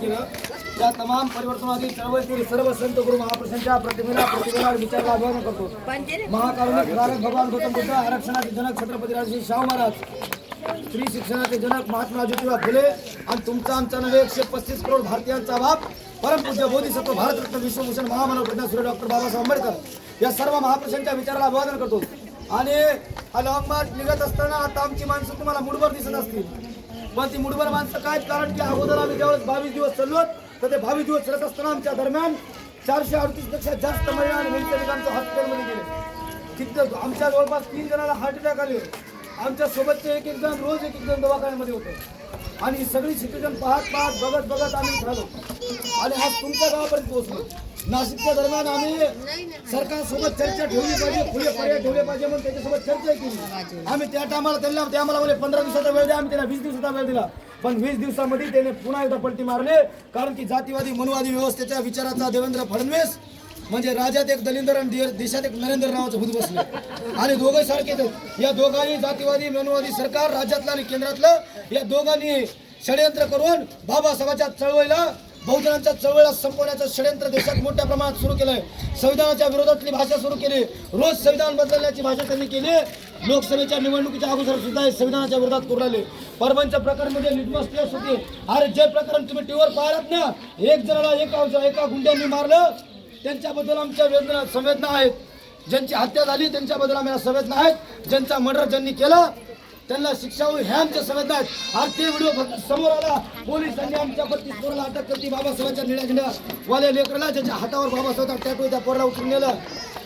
केलं. त्या तमाम परिवर्तनातील चळवळीतील सर्व संत गुरु महापुरुषांच्या प्रतिमेला प्रतिमेला विचारला अभिवादन करतो. महाकारुणिक धारक भगवान गौतम बुद्ध आरक्षणाचे जनक छत्रपती राजश्री शाहू महाराज स्त्री शिक्षणाचे जनक महात्मा ज्योतिबा फुले आणि तुमचा आमचा नव्हे एकशे पस्तीस करोड भारतीयांचा बाप परमपूज्य बोधिसत्व भारतरत्न विश्वभूषण महामानव प्रज्ञासूर्य डॉक्टर बाबासाहेब आंबेडकर. या सर्व महापुरुषांच्या विचाराला अभिवादन करतो. आणि हा लॉंग मार्च निघत असताना आता आमची माणसं तुम्हाला मुडभर दिसत असतील. पण ती मुठभर माणसं काय? कारण की अगोदर आम्ही ज्यावेळेस बावीस दिवस चाललो तर ते बावीस दिवस चलत असताना आमच्या दरम्यान चारशे अडतीसपेक्षा जास्त महिला आणि वैद्यकांच्या हॉस्पिटलमध्ये गेले. तिथं आमच्या जवळपास तीन जणांना हार्ट अटॅक आले. आमच्या सोबतचे एक एक जण रोज एक एक जण दवाखान्यामध्ये होते. आणि सगळी सिच्युएशन पाहत पाहत बघत बघत आम्ही झालो. आणि आज तुमच्या गावापर्यंत पोहोचलो. नाशिकच्या दरम्यान आम्ही सरकारसोबत चर्चा ठेवली पाहिजे खुले पर्याय ठेवले पाहिजे म्हणून त्याच्यासोबत चर्चा केली. आम्ही त्या टायमाला त्यांना ते आम्हाला बोले पंधरा दिवसाचा वेळ द्या. आम्ही त्यांना वीस दिवसाचा वेळ दिला. पण वीस दिवसामध्ये त्याने पुन्हा एकदा पलटी मारले कारण की जातीवादी मनुवादी व्यवस्थेच्या विचाराचा देवेंद्र फडणवीस म्हणजे राज्यात एक दलिंदर आणि देशात एक नरेंद्र नावाचं भूत बसले. आणि दोघं सारखेच आहेत. या दोघांनी जातीवादी मनुवादी सरकार राज्यातलं आणि केंद्रातलं या दोघांनी षडयंत्र करून बाबासाहेबांच्या चळवळीला बहुजनांच्या चळवळीला संपवण्याचं षडयंत्र देशात मोठ्या प्रमाणात सुरू केलंय. संविधानाच्या विरोधातली भाषा सुरू केली. रोज संविधान बदलण्याची भाषा त्यांनी केली. लोकसभेच्या निवडणुकीच्या अगोदर सुद्धा हे संविधानाच्या विरोधात करू राहिले परभणच्या प्रकरणमध्ये म्हणजे लिटमस टेस्ट अरे जे प्रकरण तुम्ही टीव्हीवर पाहिलात ना एक जणाला एका एका गुंड्यांनी मारलं त्यांच्याबद्दल आमच्या वेदना संवेदना आहेत. ज्यांची हत्या झाली त्यांच्याबद्दल आम्हाला संवेदना आहेत. ज्यांचा मर्डर ज्यांनी केला त्यांना शिक्षा होईल हे आमच्या सगळ्यात आहेत आज ते व्हिडिओ समोर आला. पोलिसांनी आमच्या बत्तीस पोराला अटक करते बाबासाहेबांच्या निळ्या झेंड्या वाल्या लेकराला ज्यांच्या हातावर बाबासाहेब टॅटो त्या पोराला उचलून नेलं.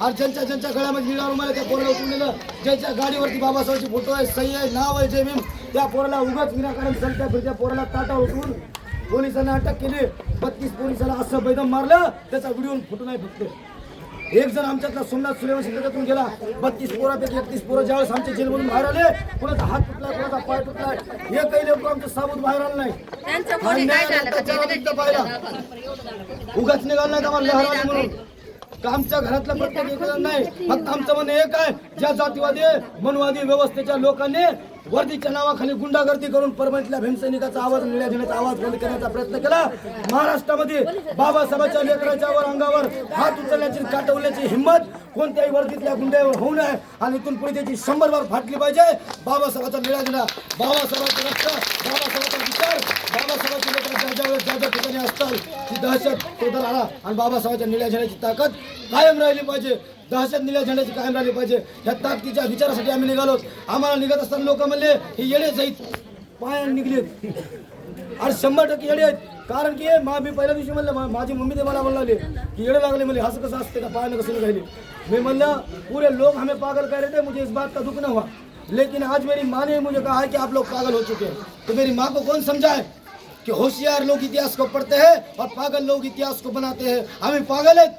आज ज्यांच्या ज्यांच्या गळ्यामध्ये निळा रुमाल त्या पोराला उचलून नेलं. ज्यांच्या गाडीवरती बाबासाहेबचे फोटो आहे सही आहे नाव आहे जय त्या पोराला उगाच विनाकारण चलत्या फिरत्या पोराला ताटा उठून पोलिसांनी अटक केली. बत्तीस पोलिसाला असं बैदम मारलं. त्याचा व्हिडिओ फोटो नाही फक्त एक जण आमच्यातला सोमनाथ सूर्यवंशी त्याच्यातून गेला. बत्तीस पोरापैकी एकतीस पोरं ज्यावेळेस आमच्या जेलमधून बाहेर आले कोणाचा हात तुटला कोणाचा पाय तुटला एकही लोक आमचं साबूत बाहेर आलं नाही. पाहिला. उगाच निघाल नाही आम्हाला लहर आली म्हणून. आमच्या घरातलं प्रत्येक नाही फक्त आमचं म्हणणं एक आहे ज्या जातीवादी मनवादी व्यवस्थेच्या लोकांनी वर्दीच्या नावाखाली गुंडागर्दी करून परभणीतल्या भीमसैनिकाचा आवाज निर्णय घेण्याचा आवाज बंद करण्याचा प्रयत्न केला. महाराष्ट्रामध्ये बाबासाहेबांच्या लेकराच्या वर अंगावर हात उचलण्याची काटवल्याची हिंमत कोणत्याही वर्दीतल्या गुंड्यावर होऊ नये आणि इथून पुढे त्याची शंभर वर फाटली पाहिजे. बाबासाहेबांचा निर्णय दिला बाबासाहेबांचं रक्त बाबासाहेबांचा विचार बाबासाहेबांचे ज्या वेळेस ज्या ज्या ठिकाणी असतात ती दहशत आला आणि. बाबासाहेबांच्या निर्णय घेण्याची ताकद कायम राहिली पाहिजे. दहशत निळ्या झेंड्याची कायम राहिली पाहिजे. ह्या ताकदीच्या विचारासाठी आम्ही निघालो आम्हाला निघत असताना लोक म्हणले हे येडे जाईत पायाने निघलेत. आणि शंभर टक्के येडे आहेत. कारण की मा मी पहिल्या दिवशी म्हणलं माझी मम्मी ते मला म्हणले की येडे लागले म्हणजे असं कसं असते का पायानं कसं निघाले मी म्हणलं पुरे लोग हमें पागल कर रहे थे मुझे इस बात का दुख न हुआ. लेकिन आज मेरी माँ ने मुझे कहा है कि आप लोग पागल हो चुके हैं। तो मेरी माँ को कौन समझाए कि होशियार लोग इतिहास को पढ़ते हैं और पागल लोग इतिहास को बनाते हैं? हमें पागल आहेत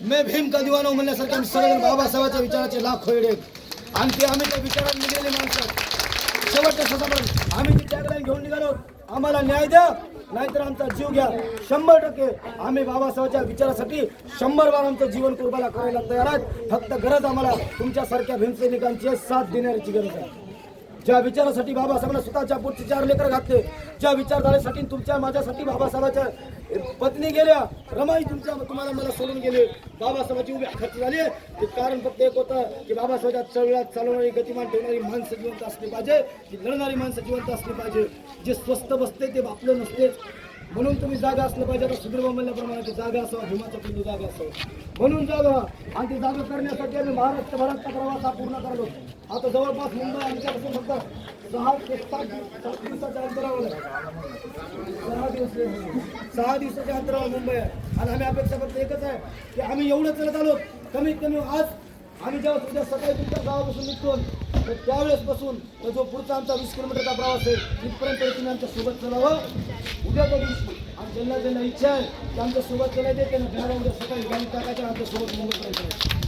मैं भीम का दिवाना म्हणण्यासारखे आम्ही सगळेजण बाबासाहेबांच्या विचाराचे लाख होईल आणि ते आम्ही त्या विचारात निघलेले माणसं शेवटच्या स्वतःपर्यंत आम्ही ती टॅगलाईन घेऊन निघालो। आम्हाला न्याय द्या नाहीतर आमचा जीव घ्या. शंभर टक्के आम्ही बाबासाहेबांच्या विचारासाठी शंभर बार आमचं जीवन कुर्बाला करायला तयार आहेत. फक्त गरज आम्हाला तुमच्यासारख्या भीमसैनिकांची साथ देण्याची गरज आहे. ज्या विचारासाठी बाबासाहेबांना स्वतःच्या पोटचे चार लेकर घातले ज्या विचारधारेसाठी तुमच्या माझ्यासाठी बाबासाहेबाच्या पत्नी गेल्या रमाई तुमच्या तुम्हाला मला सोडून गेले. बाबासाहेबाची उभी खर्च झाली ते कारण फक्त एक होतं की बाबासाहेबांच्या चळवळ्यात चालवणारी गतिमान ठेवणारी माणसं जिवंत असली पाहिजे की लढणारी माणसं जिवंत असली पाहिजे. जे स्वस्त बसते ते बापलं नसतेच म्हणून तुम्ही जागा असलं पाहिजे. आता सुधीर म्हणल्याप्रमाणे ते जागा असावा भीमाच्या पिंडी जागा असावं. म्हणून जागा आणि ती जागा करण्यासाठी आम्ही महाराष्ट्रभराचा प्रवास हा पूर्ण करलो. आता जवळपास मुंबई आमच्यापासून फक्त सहा ते सात दिवसाच्या अंतरावर सहा दिवस सहा दिवसाच्या अंतरावर मुंबई आहे. आणि आम्ही अपेक्षा फक्त एकच आहे की आम्ही एवढं चलत आलो कमीत कमी आज आम्ही जेव्हा तुमच्या सकाळी तुमच्या गावापासून निघतो तर त्यावेळेस बसून तर जो पुढचा आमचा वीस किलोमीटरचा प्रवास आहे तिथपर्यंत तुम्ही आमच्यासोबत चलावं. उद्याच्या दिवशी आणि ज्यांना ज्यांना इच्छा आहे की आमच्यासोबत चलायचे त्यांना घराला उद्या सकाळी गाडी टाकायच्या आमच्यासोबत मुंबईपर्यंत यायचं.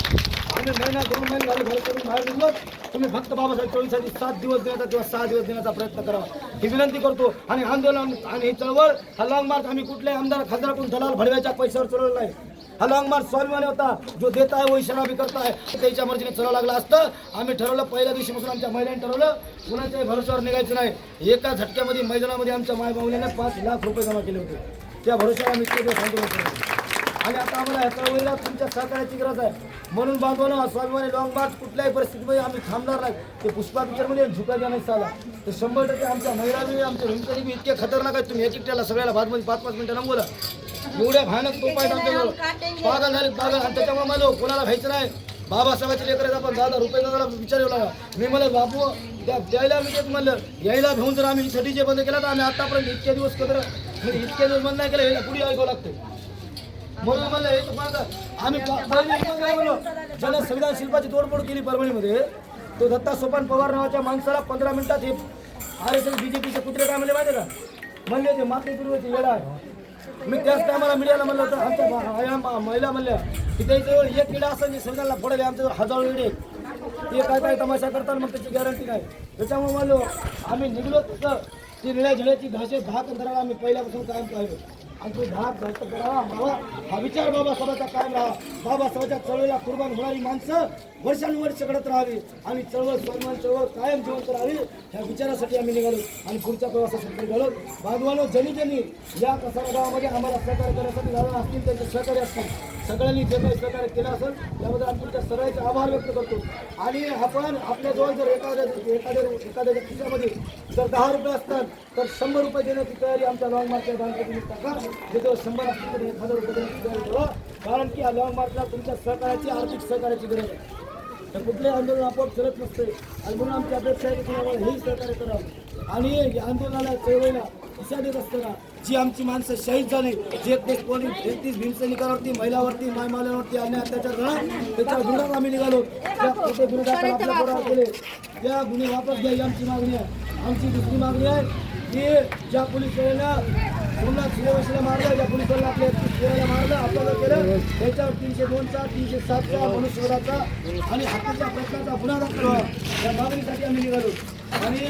आम्ही महिना दोन महिने झाले घर करून बाहेर निघलो. तुम्ही फक्त बाबासाहेब चोळीसाठी सात दिवस देण्याचा किंवा सहा दिवस देण्याचा प्रयत्न करावा ही विनंती करतो आणि आंदोलन आणि ही चळवळ हा लॉंग मार्च आम्ही कुठल्याही आमदार खासदाराकडून दलाल भडव्याच्या पैशावर चढवला नाही. हा लॉंग मार्च स्वाभिमानी होता जो देत आहे वो इशारा बी करता आहे त्याच्या मर्जीने चलावं लागलं असतं. आम्ही ठरवलं पहिल्या दिवशीपासून आमच्या महिलांनी ठरवलं कुणाच्याही भरोश्यावर निघायचं नाही. एका झटक्यामध्ये मैदानामध्ये आमच्या माय पाच लाख रुपये जमा केले होते. त्या भरोश्यावर आम्ही इतके दिवस आणि आता आम्हाला ह्या चळवळीला तुमच्या सहकार्याची गरज आहे. म्हणून बांधवानं स्वाभिमानी लॉंग मार्च कुठल्याही परिस्थितीमध्ये आम्ही थांबणार नाही. ते पुष्पा पिक्चरमध्ये झुका नाही चाला तर शंभर टक्के आमच्या महिला बी आमच्या हिंसरी बी इतके खतरनाक आहेत. तुम्ही एक एकट्याला सगळ्याला बाद म्हणजे पाच पाच मिनिटं रंगवलं एवढ्या भयानक तोप आहेत आमच्याजवळ पागल झाले पागल. आणि त्याच्यामुळे मला कोणाला व्हायचं नाही. बाबासाहेबाचे लेकर आपण दादा रुपये दादाला विचारू लागा मी मला बापू त्या द्यायला मी देत म्हणलं. यायला घेऊन जर आम्ही साठी जे बंद केला तर आम्ही आतापर्यंत इतके दिवस कदर म्हणजे इतके दिवस बंद नाही केलं याला पुढे ऐकावं लागतं म्हणून म्हणलं हे माझं आम्ही ज्याने संविधान शिल्पाची तोडफोड केली परभणीमध्ये. तो दत्ता सोपान पवार नावाच्या माणसाला पंधरा मिनिटात हे आर एस एस बीजेपीचे कुत्रे काय म्हणले माहिती का? म्हणले ते मातृपूर्वचे येडा आहे. मी त्याच टायमाला मीडियाला म्हणलं होतं आमच्या महिला म्हणल्या की त्याच्याजवळ एक किडा असं जे संविधानला पडेल आमच्याजवळ हजारो इडे ते काय काय तमाशा करतात मग त्याची गॅरंटी नाही त्याच्यामुळे म्हणलो आम्ही निघलो तसं ती निळ्या झिळ्याची घासे दहा तंत्राला आम्ही पहिल्यापासून कायम पाहिलो. आणि तो दहा भ्रष्ट करावा बाबा हा विचार बाबासाहेबांचा कायम राहा. बाबासाहेबांच्या चळवळीला कुर्बान होणारी माणसं वर्षानुवर्ष घडत राहावी. आणि चळवळ सन्मान चळवळ कायम जिवंत राहावी. ह्या विचारासाठी आम्ही निघालो आणि पुढच्या प्रवासासाठी निघालो. बांधवानो ज्यांनी ज्यांनी या कसारा गावामध्ये आम्हाला सहकार्य करण्यासाठी झालं असतील त्यांचे सहकार्य असतील. सगळ्यांनी जे काही सहकार्य केलं असेल त्याबद्दल आम्ही तुमच्या सर्वांचे आभार व्यक्त करतो. आणि आपण आपल्याजवळ जर एखाद्या एखाद्या एखाद्या खिशामध्ये जर दहा रुपये असतात तर शंभर रुपये देण्याची तयारी आमच्या लॉंग मार्चच्या बँकेत टाका जिथे शंभर असतील हजार रुपये कारण की लॉंग मार्चला तुमच्या सहकार्याची आर्थिक सहकार्याची गरज आहे. तर कुठलेही आंदोलन आपोआप करत नसते. आणि म्हणून आमची अपेक्षा आहे की तुम्हाला हेही सहकार्य करावं आणि या आंदोलनाला चळवळीला दिशा देत असताना जी आमची माणसं शहीद झाली जे एकतीस पोलीस एकतीस भीमसैनिकावरती महिलावरती मायमाल्यावरती अन्याय अत्याचार झाला त्याच्या विरोधात आम्ही निघालो. त्या खोटे गुन्हेगार आपल्या पोरावर केले त्या गुन्हे वापस घ्या ही आमची मागणी आहे. आमची दुसरी मागणी आहे की ज्या पोलीस सेवेनं सोमनाथ मारलं ज्या पोलिसांना आपल्या शेराला मारलं आपल्याला केलं त्याच्यावर तीनशे दोनचा तीनशे सातचा मनुष्यवराचा आणि हत्येच्या प्रश्नाचा गुन्हा दाखल व्हावा. या मागणीसाठी आम्ही निघालो. आणि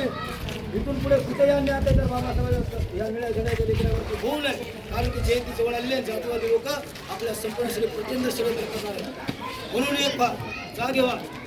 इथून पुढे कुठे या न्याय तर बाबासाहेब या निर्णय घेण्याच्या लेखनावरती होऊ नये कारण की जयंती जवळ आलेले जातीवादी लोक आपल्या संपूर्ण सगळे प्रचंड षडयंत्र करणार म्हणून एक पा जागे